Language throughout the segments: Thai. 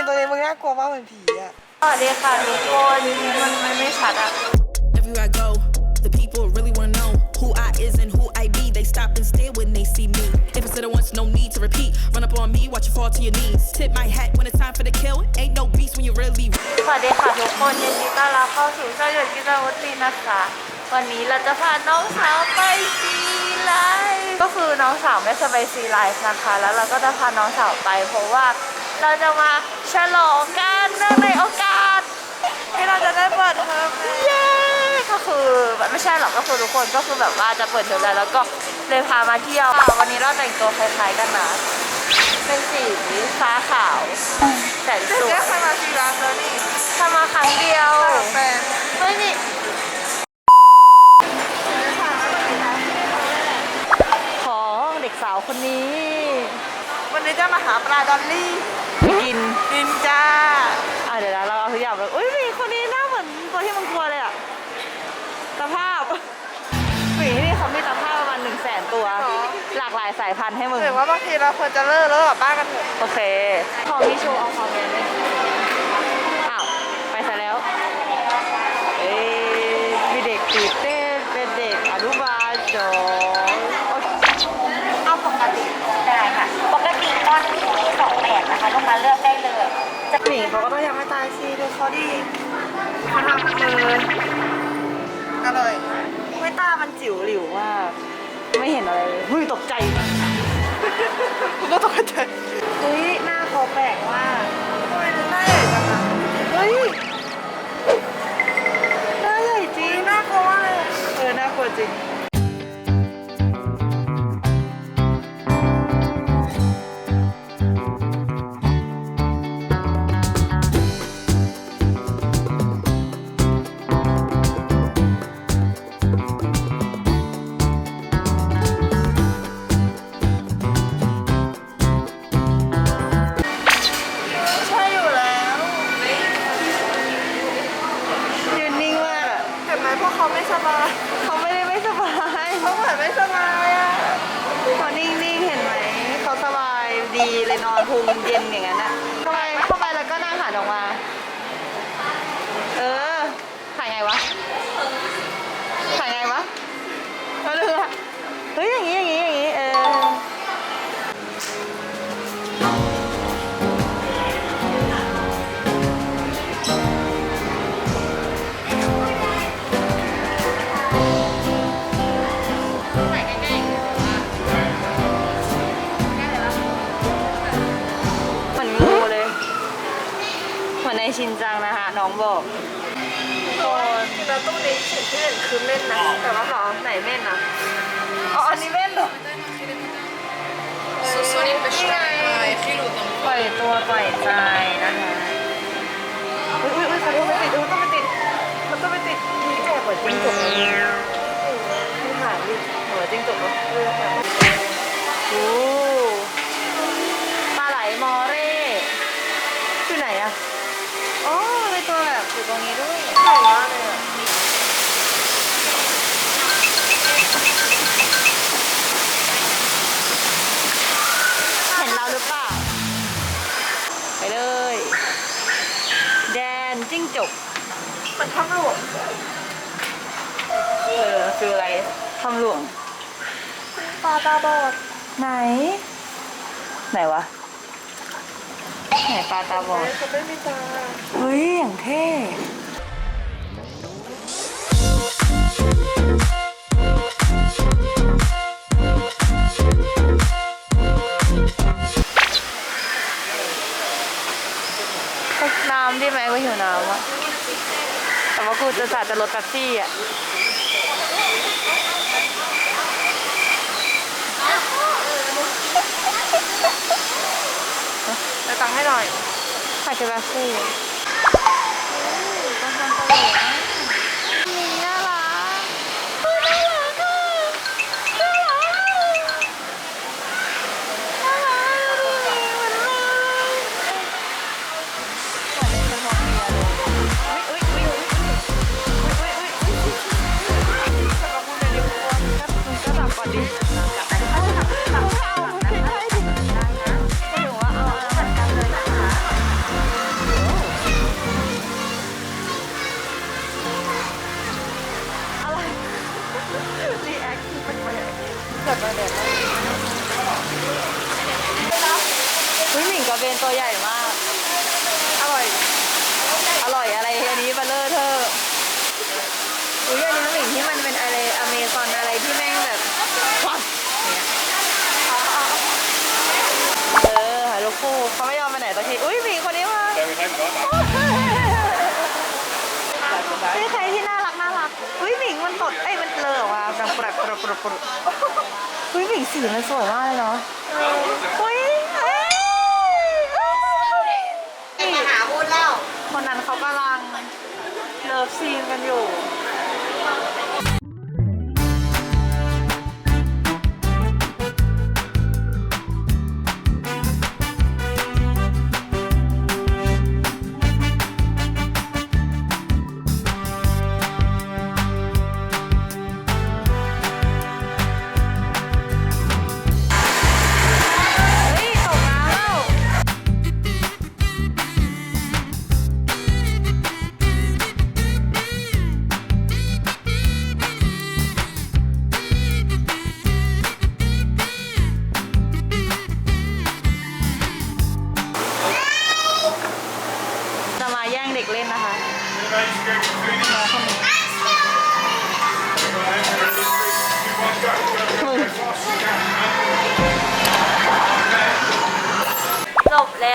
งตัวนี้มึงน่ากลัวมากเหมือนผีอะสวัสดีค่ะทุกคนมันมันไม่ชัดอะ Everywhere I go, the people really wanna know who I is and who I be. They stop and stare when they see me. If it's said it once, no need to repeat. Run up on me, watch you fall to your knees. Tip my hat when it's time for the kill. Ain't no beast when you really สวัสดีค่ะทุกคนยินดีต้อนรับเข้าสู่ช่วยหยุดกิจวัตรนีนะคะ วันนี้เราจะพาน้องสาวไปซีไลฟ์ก็คือน้องสาวไม่เคยไปซีไลฟ์นะคะ แล้วเราก็จะพาน้องสาวไปเพราะว่า เราจะมาฉลองกันเนื่องในโอกาสที่เราจะได้เปิดเทอมเย้ก็คือแบบไม่ใช่หรอกก็คือทุกคนก็คือแบบว่าจะเปิดเทอมแล้วแล้วก็เลยพามาเที่ยวค่ะวันนี้เราแต่งตัวคล้ายๆกันนะเป็นสีฟ้าขาวแสนสวยแค่ใครมาซีรัมแล้วนี่ทำมาครั้งเดียวแฟนเฮ้ยนี่ของเด็กสาวคนนี้ วันนี้จะมาหาปลาดอลลี่ กินกินจ้าอะเดี๋ยวนะเราเอาทุกอย่างไปอุ้ยมีคนนี้หน้าเหมือนตัวที่มึงกลัวเลยอะตะภาพหมีที่นี่เขามีตะภาพประมาณหนึ่งแสนตัว หรอ หลากหลายสายพันธุ์ให้มึง หรือว่าบางทีเราควรจะเลิกเลิกกับบ้านกันเถอะโอเคขอมีโชว์เอาความเย็นเลย นะคะลงมาเลือกได้เลยหมีเขาก็ต้องยังไม่ตายสิดูเขาดิเขาทำมืออร่อยไม่ตามันจิ๋วหลิวมากไม่เห็นอะไรเลยเฮ้ยตกใจกูก็ตกใจเฮ้ยหน้าเขาแปลกมากทำไมดูหน้าใหญ่จังอะเฮ้ยหน้าใหญ่จริงน่ากลัวมากเลยเออน่ากลัวจริง เราต้องเน้นสิ่งที่เด่นคือเม่นนะ แต่ว่าหรอไหนเม่นอะอ๋ออันนี้เม่นเหรอ Sorry, beschrijven. Gilo dan. ปล่อยตัวปล่อยใจนะคะ อุ้ยอุ้ยอุ้ยขอโทษไม่ติดอุ้ยต้องไปติด มันต้องไปติดมีแก่กว่าจิ้งจกเลยไม่หายดิหัวจิ้งจกเหรอเออหายโอ้ จิ้งจกมันทำหลวงเออคืออะไรทำหลวงปลาตาบอดไหน ไหนวะ ไหนปลาตาบอดเขาไม่มีตา เฮ้ยอย่างเท่ แต่ว่ากูจะจ่าจะรถแท็กซี่อะไปตังให้หน่อยถ่ายแท็กซี่ต้องทำตลกนะ กิดมาเด็กวิ่หมิงกระเบนตัวใหญ่มาก อร่อย อร่อยอะไรอันนี้เบลเลอร์เธออุ้ยอันนี้หมิงที่มันเป็นอะไรอเมซอนอะไรที่แม่งแบบฟัดเออหายลูกคู่เขาไม่ยอมไปไหนตะกที อุ้ยหมิงคนนี้มาเจมี่ใช่เหมือนกัน ปุรุปุรุอุ้ยหมิงสีมันสวยมากเลยเนาะ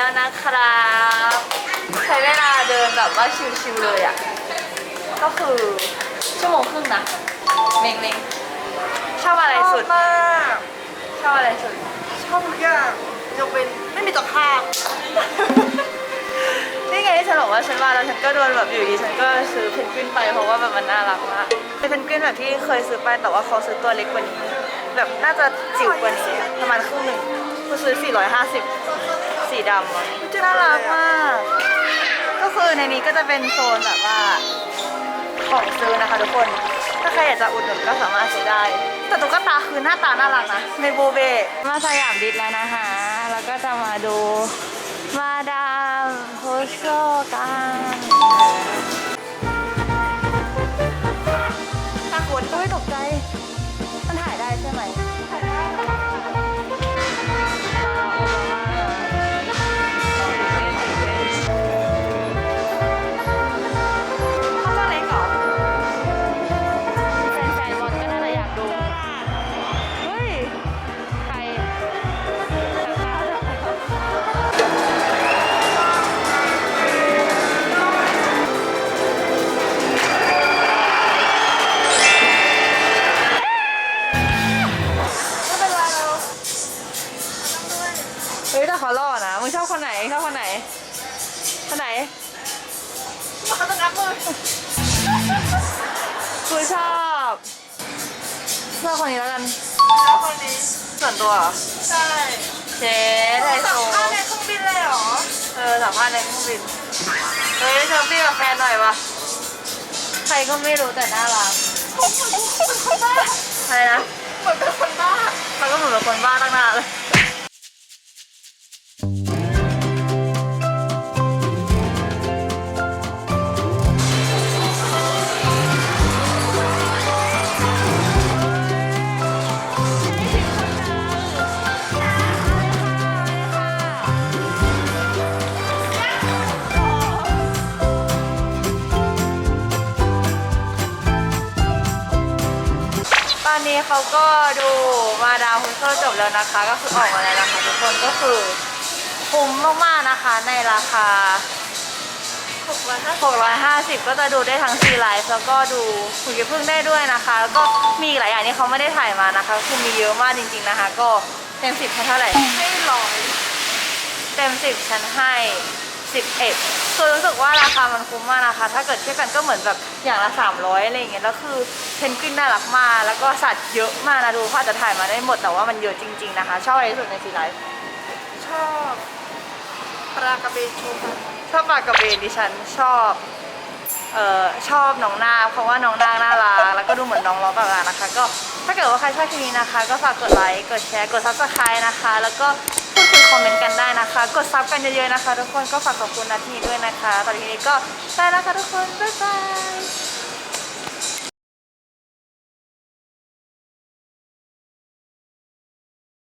แล้วนะครับ ใช้เวลาเดินแบบว่าชิวๆเลยอะ ก็คือชั่วโมงครึ่งนะเมงเมงชอบอะไรสุด มากชอบอะไรสุด ชอบทุกอย่างยกเป็นไม่มีตะภาพนี่ไงที่ฉันบอกว่าฉันมาแล้วฉันก็โดนแบบอยู่ดีฉันก็ซื้อเพนกวินไปเพราะว่าแบบมันน่ารักมากเป็นเพนกวินแบบที่เคยซื้อไปแต่ว่าเขาซื้อตัวเล็กกว่านี้ แบบน่าจะจิ๋วกว่านี้ประมาณครึ่งหนึ่งกูซื้อ 450 สีดำอะน่ารักมาก ก็คือในนี้ก็จะเป็นโซนแบบว่าของซื้อนะคะทุกคน ถ้าใครอยากจะอุดหนุนก็สามารถซื้อได้ แต่ตุ๊กตาคือหน้าตาน่ารักนะในโบเบมาสยามดิสแล้วนะคะ แล้วก็จะมาดูมาดามโพสโกกันตาขวนก็ไม่ตกใจ คนไหนเขาต้องรับมือกูชอบชอบคนนี้แล้วกันแล้วคนนี้ ส่วนตัวเหรอใช่เชสไฮโซสัมภาษณ์ในเครื่องบินเลยเหรอ เออสัมภาษณ์ในเครื่องบิน เฮ้ยเซลฟี่กับแฟนหน่อยวะใครก็ไม่รู้แต่น่ารักผมเหมือนเป็นคนบ้าอะไรนะ เหมือนเป็นคนบ้าเขาก็เหมือนเป็นคนบ้าตั้งนานเลย เขาก็ดูมาดามฮุนเซอร์จบแล้วนะคะ ก็คือออกมาแล้วนะคะทุกคนก็คือคุ้มมากๆนะคะในราคา 650 ก็จะดูได้ทั้งซีไลฟ์แล้วก็ดูคุยกับพึ่งได้ด้วยนะคะ แล้วก็มีอีกหลายอย่างที่เขาไม่ได้ถ่ายมานะคะ คือมีเยอะมากจริง ๆนะคะ ก็เต็ม10ให้เท่าไหร่ให้ร้อยเต็ม10ฉันให้ 11คือรู้สึกว่าราคามันคุ้มมากนะคะ ถ้าเกิดเทียบกันก็เหมือนแบบอย่างละ 300อะไรอย่างเงี้ยแล้วคือเพนกวินน่ารักมากแล้วก็สัตว์เยอะมากนะดูเขาอาจจะถ่ายมาได้หมดแต่ว่ามันเยอะจริง ๆนะคะ ชอบอะไรที่สุดในซีไลฟ์ชอบปลากระเบนโชว์ค่ะชอบปลากระเบนดิฉันชอบเอ่อชอบน้องนาคเพราะว่าน้องนาคน่ารักแล้วก็ดูเหมือนน้องล้อปากกานะคะ ก็ถ้าเกิดว่าใครชอบคลิปนี้นะคะ ก็ฝากกดไลค์กดแชร์กดซับสไครต์นะคะ แล้วก็พูดคุย คอมเมนต์กันได้นะคะ กดซับกันเยอะๆนะคะ ทุกคนก็ฝากขอบคุณนาทีด้วยนะคะ ตอนนี้ก็ได้แล้วค่ะทุกคน บ๊ายบาย